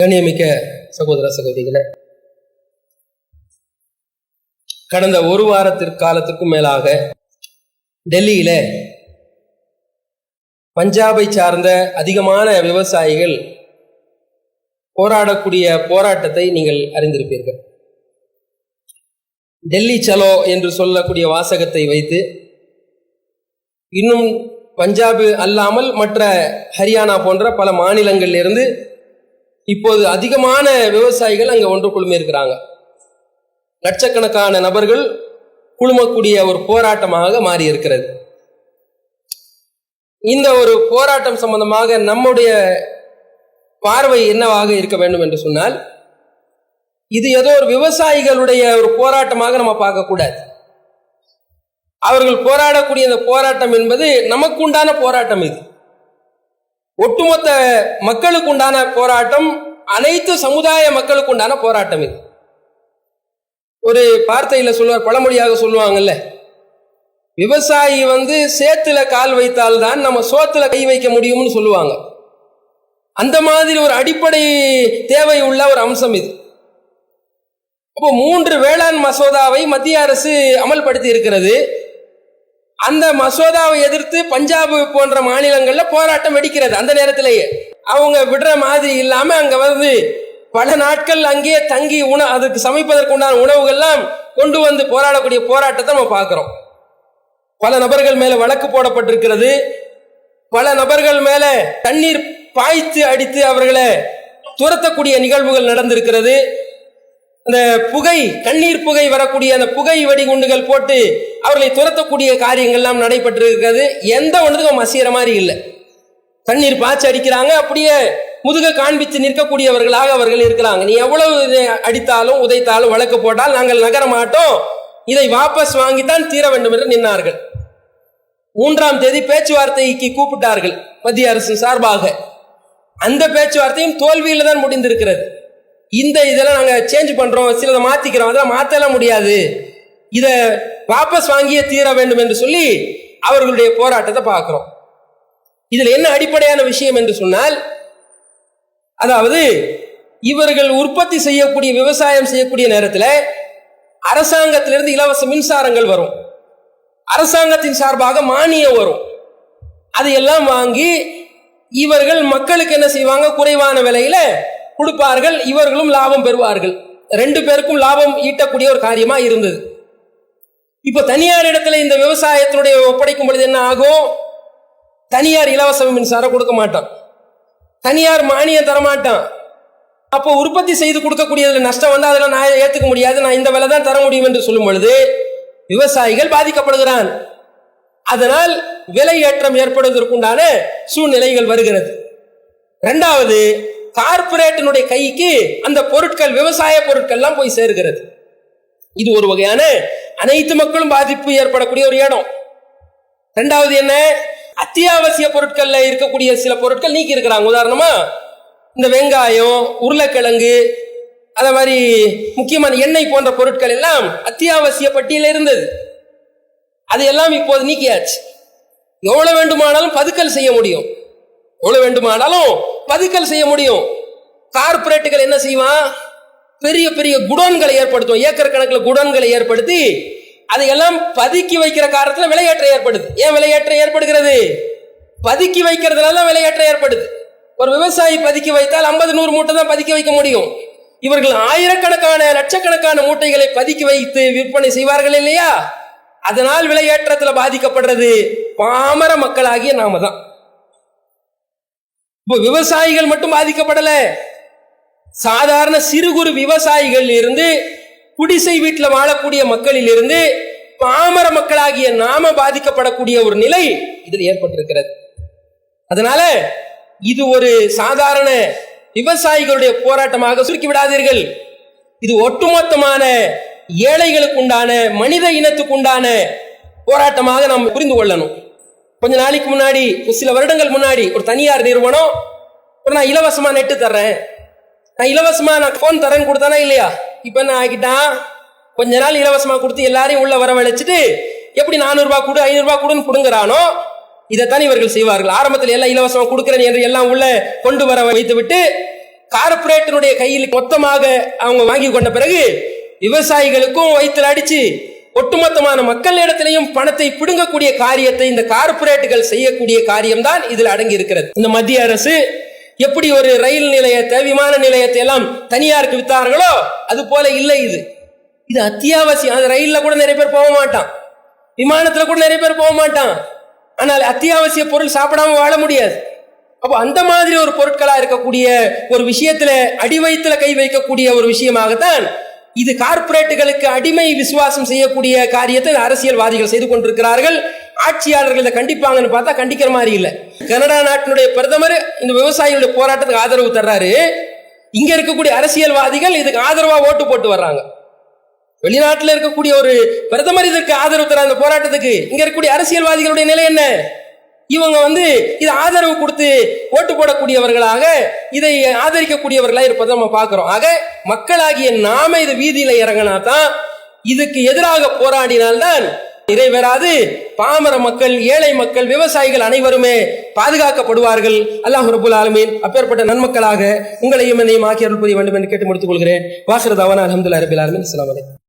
கண்ணியமிக்க சகோதர சகோதரிகளை கடந்த ஒரு வாரத்திற்கு காலத்திற்கும் மேலாக டெல்லியில பஞ்சாபை சார்ந்த அதிகமான விவசாயிகள் போராடக்கூடிய போராட்டத்தை நீங்கள் அறிந்திருப்பீர்கள். டெல்லி சலோ என்று சொல்லக்கூடிய வாசகத்தை வைத்து இன்னும் பஞ்சாபு அல்லாமல் மற்ற ஹரியானா போன்ற பல மாநிலங்களிலிருந்து இப்போது அதிகமான விவசாயிகள் அங்கே ஒன்று குழுமி இருக்கிறாங்க லட்சக்கணக்கான நபர்கள் குழுமக்கூடிய ஒரு போராட்டமாக மாறி இருக்கிறது இந்த ஒரு போராட்டம் சம்பந்தமாக நம்முடைய பார்வை என்னவாக இருக்க வேண்டும் என்று சொன்னால் இது ஏதோ ஒரு விவசாயிகளுடைய ஒரு போராட்டமாக நம்ம பார்க்கக்கூடாது. அவர்கள் போராடக்கூடிய இந்த போராட்டம் என்பது நமக்கு உண்டான போராட்டம் இது. ஒட்டுமொத்த மக்களுக்கு உண்டான போராட்டம் அனைத்து சமுதாய மக்களுக்கு உண்டான போராட்டம் இது. ஒரு வார்த்தையில சொல்லுவார் பழமொழியாக சொல்லுவாங்கல்ல. விவசாயி வந்து சேத்துல கால் வைத்தால்தான் நம்ம சோத்துல கை வைக்க முடியும்னு சொல்லுவாங்க. அந்த மாதிரி ஒரு அடிப்படை தேவை உள்ள ஒரு அம்சம் இது. அப்போ மூன்று வேளாண் மசோதாவை மத்திய அரசு அமல்படுத்தி இருக்கிறது. அந்த மசோதாவை எதிர்த்து பஞ்சாப் போன்ற மாநிலங்கள்ல போராட்டம் வெடிக்கிறது அந்த நேரத்திலேயே. அவங்க விடுற மாதிரி இல்லாம அங்க வந்து பல நாட்கள் அங்கேயே தங்கி உண அதுக்கு சமைப்பதற்கு உண்டான உணவுகள்லாம் கொண்டு வந்து போராடக்கூடிய போராட்டத்தை நம்ம பார்க்கிறோம். பல நபர்கள் மேல வழக்கு போடப்பட்டிருக்கிறது. பல நபர்கள் மேல தண்ணீர் பாய்த்து அடித்து அவர்களை துரத்தக்கூடிய நிகழ்வுகள் நடந்திருக்கிறது. அந்த புகை கண்ணீர் புகை வரக்கூடிய அந்த புகை வெடிகுண்டுகள் போட்டு அவர்களை துரத்தக்கூடிய காரியங்கள்லாம் நடைபெற்றிருக்கிறது. எந்த ஒன்றுக்கும் மசிகிற மாதிரி இல்லை. தண்ணீர் பாய்ச்சி அடிக்கிறாங்க அப்படியே முதுக காண்பித்து நிற்கக்கூடியவர்களாக அவர்கள் இருக்கிறாங்க. நீ எவ்வளவு அடித்தாலும் உதைத்தாலும் வழக்கு போட்டால் நாங்கள் நகர மாட்டோம். இதை வாபஸ் வாங்கித்தான் தீர வேண்டும் என்று நின்னார்கள். மூன்றாம் தேதி பேச்சுவார்த்தைக்கு கூப்பிட்டார்கள் மத்திய அரசு சார்பாக. அந்த பேச்சுவார்த்தையும் தோல்வியில தான் முடிந்திருக்கிறது. இந்த இதெல்லாம் நாங்கள் சேஞ்ச் பண்றோம் சிலதை மாத்திக்கிறோம் அதெல்லாம் மாத்தலாம் முடியாது. இதை வாபஸ் வாங்கியே தீர வேண்டும் என்று சொல்லி அவர்களுடைய போராட்டத்தை பார்க்கிறோம். இதுல என்ன அடிப்படையான விஷயம் என்று சொன்னால் அதாவது இவர்கள் உற்பத்தி செய்யக்கூடிய விவசாயம் செய்யக்கூடிய நேரத்தில் அரசாங்கத்திலிருந்து இலவச மின்சாரங்கள் வரும். அரசாங்கத்தின் சார்பாக மானியம் வரும். அதையெல்லாம் வாங்கி இவர்கள் மக்களுக்கு என்ன செய்வாங்க? குறைவான விலையில கொடுப்பார்கள். இவர்களும் லாபம் பெறுவார்கள். ரெண்டு பேருக்கும் லாபம் ஈட்டக்கூடிய ஒரு காரியமா இருந்தது. இப்ப தனியார் இடத்துல இந்த விவசாயத்தினுடைய ஒப்படைக்கும் பொழுது என்ன ஆகும்? தனியார் இலவச மின்சாரம் கொடுக்க மாட்டான். தனியார் மானியம் தரமாட்டான் அப்போ உற்பத்தி செய்து கொடுக்கக்கூடியதுல நஷ்டம் வந்து அதில் நான் ஏற்றுக்க முடியாது. நான் இந்த விலை தான் தர முடியும் என்று சொல்லும் பொழுது விவசாயிகள் பாதிக்கப்படுகிறான். அதனால் விலை ஏற்றம் ஏற்படுவதற்குண்டான சூழ்நிலைகள் வருகிறது. ரெண்டாவது கார்பரேட்டினுடைய கைக்கு அந்த பொருட்கள் விவசாய பொருட்கள்லாம் போய் சேர்கிறது. இது ஒரு வகையான அனைத்து மக்களும் பாதிப்பு ஏற்படக்கூடிய ஒரு இடம். ரெண்டாவது என்ன? அத்தியாவசிய பொருட்கள்ல இருக்கக்கூடிய சில பொருட்கள் நீக்கி இருக்கிறாங்க உதாரணமா இந்த வெங்காயம் உருளைக்கிழங்கு அதே மாதிரி முக்கியமான எண்ணெய் போன்ற பொருட்கள் எல்லாம் அத்தியாவசிய பட்டியலில் இருந்தது. அது எல்லாம் இப்போது நீக்கியாச்சு. எவ்வளவு வேண்டுமானாலும் பதுக்கல் செய்ய முடியும். எவ்வளவு வேண்டுமானாலும் பதுக்கல் செய்ய முடியும். கார்பரேட்டுகள் என்ன செய்வான்? பெரிய பெரிய குடோன்களை ஏற்படுத்தும் ஏக்கர் கணக்கில் குடோன்களை ஏற்படுத்தி அதையெல்லாம் பதுக்கி வைக்கிற காரணத்துல விலையேற்றம் ஏற்படுது. ஏன் விலையேற்றம் ஏற்படுகிறது? பதுக்கி வைக்கிறதுனால விலையேற்றம் ஏற்படுது. ஒரு விவசாயி பதுக்கி வைத்தால் ஐம்பது நூறு மூட்டை தான் பதுக்கி வைக்க முடியும். இவர்கள் ஆயிரக்கணக்கான லட்சக்கணக்கான மூட்டைகளை பதுக்கி வைத்து விற்பனை செய்வார்கள் இல்லையா? அதனால் விலையேற்றத்துல பாதிக்கப்படுறது பாமர மக்களாகிய நாம தான். இப்போ விவசாயிகள் மட்டும் பாதிக்கப்படல. சாதாரண சிறு குறு விவசாயிகள் இருந்து குடிசை வீட்டில் வாழக்கூடிய மக்களிலிருந்து பாமர மக்களாகிய நாம பாதிக்கப்படக்கூடிய ஒரு நிலை இதில் ஏற்பட்டிருக்கிறது. அதனால இது ஒரு சாதாரண விவசாயிகளுடைய போராட்டமாக சுருக்கி விடாதீர்கள். இது ஒட்டுமொத்தமான ஏழைகளுக்கு உண்டான மனித இனத்துக்கு உண்டான போராட்டமாக நாம் புரிந்து கொள்ளணும். கொஞ்ச நாளைக்கு முன்னாடி ஒரு சில வருடங்கள் முன்னாடி ஒரு தனியார் நிறுவனம் நான் இலவசமா நெட்டு தர்றேன். நான் இலவசமா நான் ஃபோன் தரேன்னு கொடுத்தானா இல்லையா? இப்போ என்ன ஆகிட்டான் கொஞ்ச நாள் இலவசமா கொடுத்து எல்லாரையும் உள்ள வரவழைச்சிட்டு எப்படி நானூறுபா கொடு ஐநூறுபா கொடுன்னு கொடுங்குறானோ இதைத்தான் இவர்கள் செய்வார்கள். ஆரம்பத்தில் எல்லாம் இலவசமா கொடுக்கிறேன் என்று எல்லாம் உள்ள கொண்டு வர வைத்து விட்டு கார்ப்பரேட்டினுடைய கையில் மொத்தமாக அவங்க வாங்கி கொண்ட பிறகு விவசாயிகளுக்கும் வயிற்றுல அடிச்சு ஒட்டுமொத்தமான மக்கள் இடத்திலையும் பணத்தை பிடுங்கக்கூடிய காரியத்தை இந்த கார்ப்பரேட்டுகள் செய்யக்கூடிய காரியம்தான் இதில் அடங்கி இருக்கிறது. இந்த மத்திய அரசு எப்படி ஒரு ரயில் நிலையத்தை விமான நிலையத்தை எல்லாம் தனியாருக்கு வித்தார்களோ அது போல இல்லை இது. இது அத்தியாவசியம். அந்த ரயில்ல கூட நிறைய பேர் போக மாட்டான். விமானத்துல கூட நிறைய பேர் போக மாட்டான். ஆனால் அத்தியாவசிய பொருள் சாப்பிடாம வாழ முடியாது. அப்போ அந்த மாதிரி ஒரு பொருட்களா இருக்கக்கூடிய ஒரு விஷயத்துல அடிவயத்துல கை வைக்கக்கூடிய ஒரு விஷயமாகத்தான் இது கார்ப்பரேட்டுகளுக்கு அடிமை விசுவாசம் செய்யக்கூடிய காரியத்தை அரசியல்வாதிகள் செய்து கொண்டிருக்கிறார்கள். ஆட்சியாளர்கள் இதை கண்டிப்பாங்கன்னு பார்த்தா கண்டிக்கிற மாதிரி இல்லை. கனடா நாட்டினுடைய பிரதமர் இந்த விவசாயிகளுடைய போராட்டத்துக்கு ஆதரவு தர்றாரு. இங்க இருக்கக்கூடிய அரசியல்வாதிகள் இதுக்கு ஆதரவா ஓட்டு போட்டு வர்றாங்க. வெளிநாட்டில் இருக்கக்கூடிய ஒரு பிரதமர் இதற்கு ஆதரவு தர அந்த போராட்டத்துக்கு. இங்க இருக்கக்கூடிய அரசியல்வாதிகளுடைய நிலை என்ன? இவங்க வந்து இது ஆதரவு கொடுத்து ஓட்டு போடக்கூடியவர்களாக இதை ஆதரிக்கக்கூடியவர்களாக இருப்பதை நம்ம பார்க்கிறோம். ஆக மக்களாகிய நாம இது வீதியில இறங்கினா தான் இதுக்கு எதிராக போராடினால்தான் நிறைவேறாது. பாமர மக்கள் ஏழை மக்கள் விவசாயிகள் அனைவருமே பாதுகாக்கப்படுவார்கள். அல்லாஹ் ரபுல் ஆலமீன் அப்பேற்பட்ட நன்மக்களாக உங்களையும் என்னையும் ஆக்கி அருள் புரிய வேண்டும் என்று கேட்டு முடித்துக் கொள்கிறேன். வாசரதாவான அலமதுல்லா ரபில் ஆலமின். அஸ்லாம் வலைக்கம்